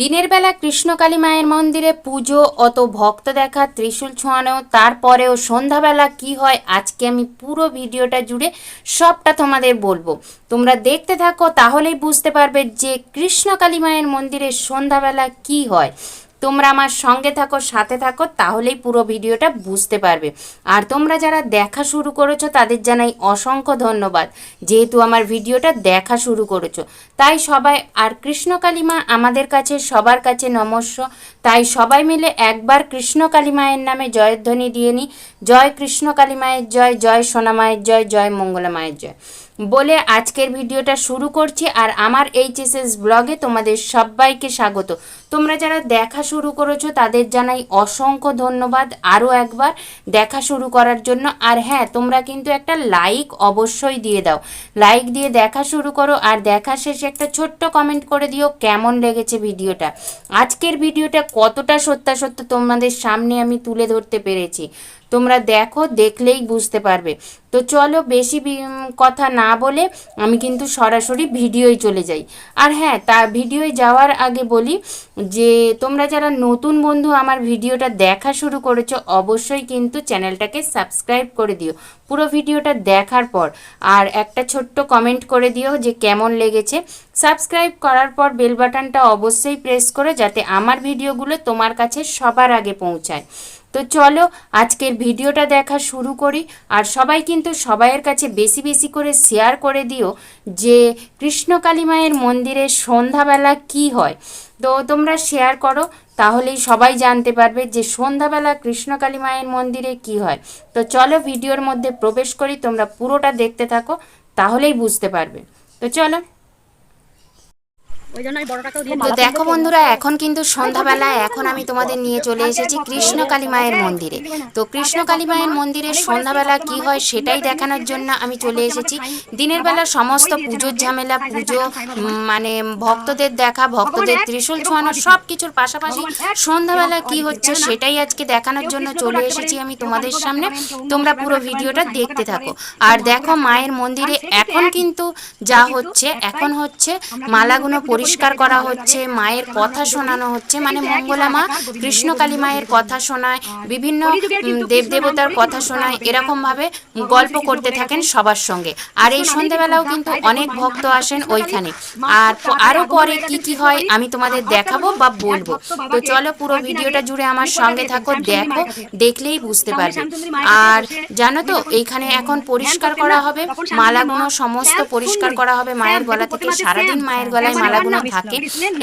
দিনের বেলা কৃষ্ণকালী মায়ের মন্দিরে পুজো অত ভক্ত দেখা ত্রিশূল ছোঁয়ানো, তারপরেও সন্ধ্যাবেলা কি হয়, আজকে আমি পুরো ভিডিওটা জুড়ে সবটা তোমাদের বলব। তোমরা দেখতে থাকো, তাহলেই বুঝতে পারবে যে কৃষ্ণকালী মায়ের মন্দিরে সন্ধ্যাবেলা কি হয়। তোমরা আমার সঙ্গে থাকো, সাথে থাকো, তাহলেই পুরো ভিডিওটা বুঝতে পারবে। আর তোমরা যারা দেখা শুরু করেছ, তাদের জানাই অসংখ্য ধন্যবাদ, যেহেতু আমার ভিডিওটা দেখা শুরু করেছ। তাই সবাই, আর কৃষ্ণকালী মা আমাদের কাছে, সবার কাছে নমস্য। তাই সবাই মিলে একবার কৃষ্ণকালী মায়ের নামে জয়ধ্বনি দিয়ে নিই। জয় কৃষ্ণকালী মায়ের জয় জয় সোনা মায়ের জয় জয় মঙ্গলা মায়ের জয়। বলে আজকের ভিডিওটা শুরু করছি আর আমার এইচএসএস ব্লগে তোমাদের সবাইকে স্বাগত। তোমরা যারা দেখা শুরু করেছ তাদের জানাই অসংখ্য ধন্যবাদ আরও একবার দেখা শুরু করার জন্য। আর হ্যাঁ তোমরা কিন্তু একটা লাইক অবশ্যই দিয়ে দাও। লাইক দিয়ে দেখা শুরু করো আর দেখা শেষে একটা ছোট্ট কমেন্ট করে দিও কেমন লেগেছে ভিডিওটা। আজকের ভিডিওটা কতটা সত্যাসত্য তোমাদের সামনে আমি তুলে ধরতে পেরেছি। তোমরা দেখো, দেখলেই বুঝতে পারবে। তো চলো বেশি কথা না বলে আমি কিন্তু সরাসরি ভিডিওই চলে যাই। আর হ্যাঁ তা ভিডিওয় যাওয়ার আগে বলি যে, তোমরা যারা নতুন বন্ধু আমার ভিডিওটা দেখা শুরু করেছ, অবশ্যই কিন্তু চ্যানেলটাকে সাবস্ক্রাইব করে দিও। পুরো ভিডিওটা দেখার পর। আর একটা ছোট্ট কমেন্ট করে দিও যে, কেমন লেগেছে। সাবস্ক্রাইব করার পর বেল বাটনটা অবশ্যই প্রেস করে যাতে আমার ভিডিওগুলো তোমার কাছে সবার আগে পৌঁছায়। তো চলো আজকের ভিডিওটা দেখা শুরু করি। আর সবাই কিন্তু সবাইয়ের কাছে বেশি বেশি করে শেয়ার করে দিও যে কৃষ্ণকালী মায়ের মন্দিরে সন্ধ্যাবেলা কি হয়। তো তোমরা শেয়ার করো, তাহলেই সবাই জানতে পারবে যে সন্ধ্যাবেলা কৃষ্ণকালী মায়ের মন্দিরে কি হয়। তো চলো ভিডিওর মধ্যে প্রবেশ করি, তোমরা পুরোটা দেখতে থাকো, তাহলেই বুঝতে পারবে। তো চলো ওই জন্য আমি বড়টাকেও দিয়ে তো দেখো বন্ধুরা এখন কিন্তু সন্ধ্যাবেলা এখন আমি তোমাদের নিয়ে চলে এসেছি কৃষ্ণকালী মায়ের মন্দিরে। তো কৃষ্ণকালী মায়ের মন্দিরে সন্ধ্যাবেলা কি হয় সেটাই দেখানোর জন্য আমি চলে এসেছি। দিনের বেলা সমস্ত পুজোর ঝামেলা পুজো মানে ভক্তদের দেখা ভক্তদের ত্রিশূল ছোঁয়ানো সব কিছুর পাশাপাশি সন্ধ্যাবেলা কি হচ্ছে সেটাই আজকে দেখানোর জন্য চলে এসেছি আমি তোমাদের সামনে। তোমরা পুরো ভিডিওটা দেখতে থাকো। আর দেখো মায়ের মন্দিরে এখন কিন্তু যা হচ্ছে এখন হচ্ছে মালাগুলো পরিষ্কার করা হচ্ছে, মায়ের কথা শোনানো হচ্ছে মানে মঙ্গলা মা কৃষ্ণকালী মায়ের কথা শোনায়, বিভিন্ন দেবদেবতার কথা শোনায় এরকম ভাবে গল্প করতে থাকেন সবার সঙ্গে। আর এই সন্ধ্যেবেলাও কিন্তু অনেক ভক্ত আসেন ওইখানে। আর প- আরও পরে কি কি হয় আমি তোমাদের দেখাবো বা বলব। তো চলো পুরো ভিডিওটা জুড়ে আমার সঙ্গে থাকো, দেখো, দেখলেই বুঝতে পারবে। আর জানো তো, এইখানে এখন পরিষ্কার করা হবে মালাগুলো সমস্ত পরিষ্কার করা হবে, মায়ের গলা থেকে সারাদিন মায়ের গলায় মালাগুলো থাকে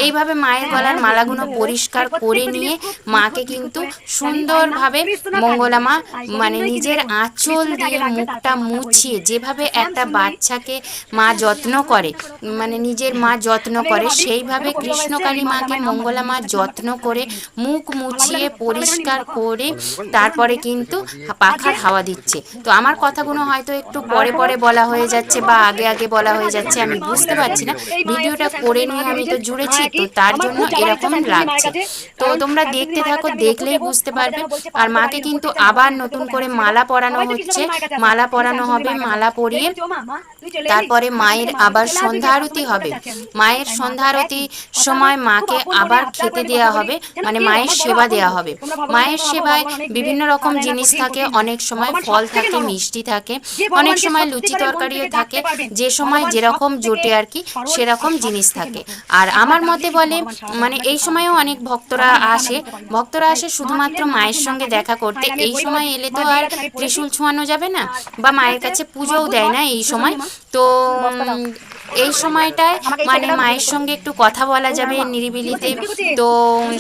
এইভাবে মায়ের গলার মালাগুলো পরিষ্কার করে নিয়ে মাকে কিন্তু সুন্দরভাবে মঙ্গলা মা মানে নিজের আঁচল দিয়ে মুখটা মুছিয়ে যেভাবে একটা বাচ্চাকে মা যত্ন করে মানে নিজের মা যত্ন করে সেইভাবে কৃষ্ণকালী মাকে মঙ্গলা মা যত্ন করে মুখ মুছিয়ে পরিষ্কার করে তারপরে কিন্তু পাখার হাওয়া দিচ্ছে তো আমার কথাগুলো হয়তো একটু পরে পরে বলা হয়ে যাচ্ছে বা আগে আগে বলা হয়ে যাচ্ছে আমি বুঝতে পারছি না ভিডিওটা করে নিয়ে আমি তো জুড়েছি তো তার জন্য এরকম লাগছে। তো তোমরা দেখতে থাকো দেখলেই বুঝতে পারবে। আর মাকে কিন্তু আবার নতুন করে মালা পরানো হচ্ছে মালা পরানো হবে মালা পরিয়ে তারপরে মায়ের আবার সন্ধ্যা আরতি হবে। মায়ের সন্ধ্যা আরতি সময় মাকে আবার খেতে দেওয়া হবে। মানে মায়ের সেবা দেওয়া হবে। মায়ের সেবায় বিভিন্ন রকম জিনিস থাকে অনেক সময় ফল থাকে মিষ্টি থাকে অনেক সময় লুচি তরকারিও থাকে যে সময় যেরকম জোটে আর কি সেরকম জিনিস থাকে। আর আমার মতে বলে মানে এই সময়ও অনেক ভক্তরা আসে। ভক্তরা আসে শুধুমাত্র মায়ের সঙ্গে দেখা করতে এই সময় এলে তো আর ত্রিশূল ছোঁয়ানো যাবে না বা মায়ের কাছে পুজোও দেয় না এই সময় তো এই সময়টায় মানে মায়ের সঙ্গে একটু কথা বলা যাবে নিরিবিলিতে। তো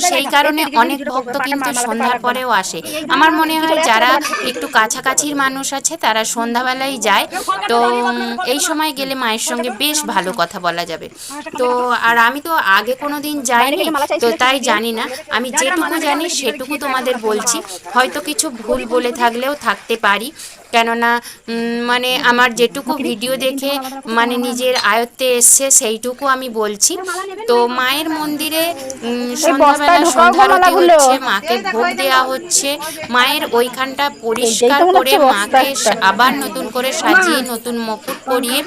সেই কারণে অনেক ভক্ত কিন্তু সন্ধ্যার পরেও আসে। আমার মনে হয় যারা একটু কাছাকাছির মানুষ আছে, তারা সন্ধ্যাবেলায় যায়। তো, এই সময় গেলে মায়ের সঙ্গে বেশ ভালো কথা বলা যাবে। তো, আর আমি তো আগে কোনো দিন যাইনি, তো তাই জানি না। আমি যেটুকু জানি, সেটুকু তোমাদের বলছি। হয়তো কিছু ভুল বলে থাকলেও থাকতে পারি। কেননা মানে আমার যেটুকু ভিডিও দেখে মানে নিজের আয়ত্তে এসছে সেইটুকু আমি বলছি। তো মায়ের মন্দিরে সন্ধ্যাবেলা সন্ধ্যারতি হচ্ছে মাকে ভোগ দেওয়া হচ্ছে। মায়ের ওইখানটা পরিষ্কার করে মাকে আবার নতুন করে সাজিয়ে নতুন মুকুট পরিয়ে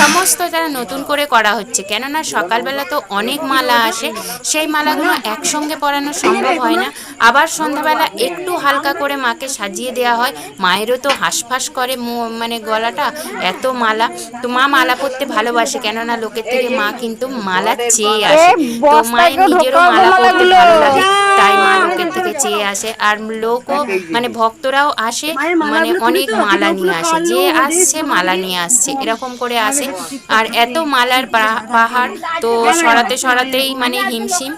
সমস্ত তারা নতুন করে করা হচ্ছে। কেননা সকালবেলা তো অনেক মালা আসে। সেই মালাগুলো একসঙ্গে পরানো সম্ভব হয় না। আবার সন্ধ্যাবেলা একটু হালকা করে মাকে সাজিয়ে দেওয়া হয়। মায়েরও তো হাঁসফাঁস করে মু- মানে গলাটা এত মালা। তো মা মালা পরতে ভালোবাসে কেননা লোকের থেকে মা কিন্তু মালা চেয়ে আসে। তো মায়ের নিজেরও মালা পরতে ভালো লাগে। তাই মা লোকের থেকে চেয়ে আসে। আর লোকও মানে ভক্তরাও আসে মানে অনেক মালা নিয়ে আসে। যে আসছে মালা নিয়ে আসছে এরকম করে আসে। আর এত মালার পাহাড় তো সরাতে সরাতেই মানে হিমশিম।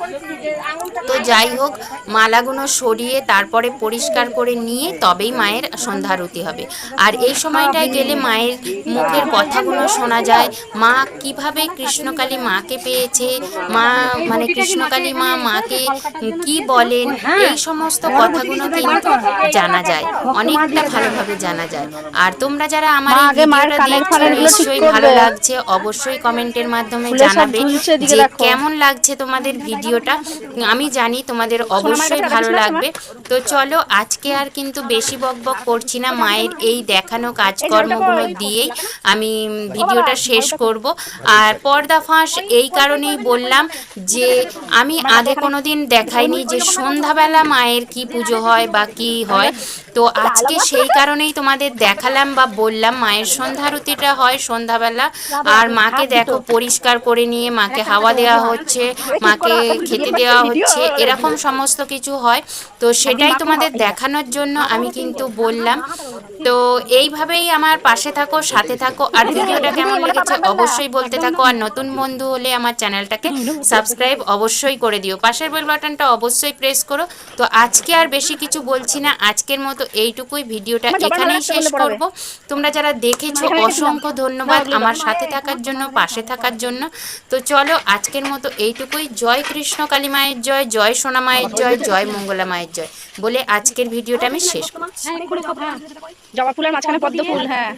তো যাই হোক মালাগুলো সরিয়ে তারপরে পরিষ্কার করে নিয়ে তবেই মায়ের সন্ধ্যারতি হবে। আর এই সময়টায় গেলে মায়ের মুখের কথাগুলো শোনা যায়। মা কীভাবে কৃষ্ণকালী মাকে পেয়েছে মা মানে কৃষ্ণকালী মা মাকে কি বলেন এই সমস্ত কথাগুলো কিন্তু জানা যায় অনেকটা ভালোভাবে জানা যায়। আর তোমরা যারা আমার এই ভিডিওটা দেখছ নিশ্চয়ই ভালো লাগছে। অবশ্যই কমেন্টের মাধ্যমে জানাবে যে কেমন লাগছে তোমাদের ভিডিওটা। আমি জানি তোমাদের অবশ্যই ভালো লাগবে। তো চলো আজকে আর কিন্তু বেশি বকবক করছি না। মায়ের এই দেখানো কাজকর্মগুলো দিয়েই আমি ভিডিওটা শেষ করব। আর পর্দা ফাঁস এই কারণেই বললাম যে আমি আগে কোনো দিন দেখাইনি যে সন্ধ্যাবেলা মায়ের কি পুজো হয় বা কি হয়, তো আজকে সেই কারণেই তোমাদের দেখালাম বা বললাম মায়ের সন্ধ্যারতিটা হয় সন্ধ্যাবেলা। আর মাকে দেখো, পরিষ্কার করে নিয়ে মাকে হাওয়া দেওয়া হচ্ছে, মাকে খেতে দেওয়া হচ্ছে, এরকম সমস্ত কিছু হয়। তো সেটাই তোমাদের দেখানোর জন্য আমি কিন্তু বললাম। তো এইভাবেই আমার পাশে থাকো, সাথে থাকো। আর ভিডিওটা কেমন লেগেছে অবশ্যই বলতে থাকো। আর নতুন বন্ধু হলে আমার চ্যানেলটাকে সাবস্ক্রাইব অবশ্যই করে দিও। পাশের বেল বাটনটা অবশ্যই প্রেস করো। তো আজকে আর বেশি কিছু বলছি না। আজকের মতো এইটুকুই ভিডিওটা এখানেই শেষ করব। তোমরা যারা দেখেছ অসংখ্য ধন্যবাদ আমার সাথে থাকার জন্য পাশে থাকার জন্য। তো চলো আজকের মতো এইটুকুই। জয় কৃষ্ণ কালী মায়ের জয় জয় সোনা মায়ের জয় জয় মঙ্গলা মায়ের জয়। বলে আজকের ভিডিওটা আমি শেষ করছি। জবা ফুলের মাঝখানে পদ্ম ফুল হ্যাঁ।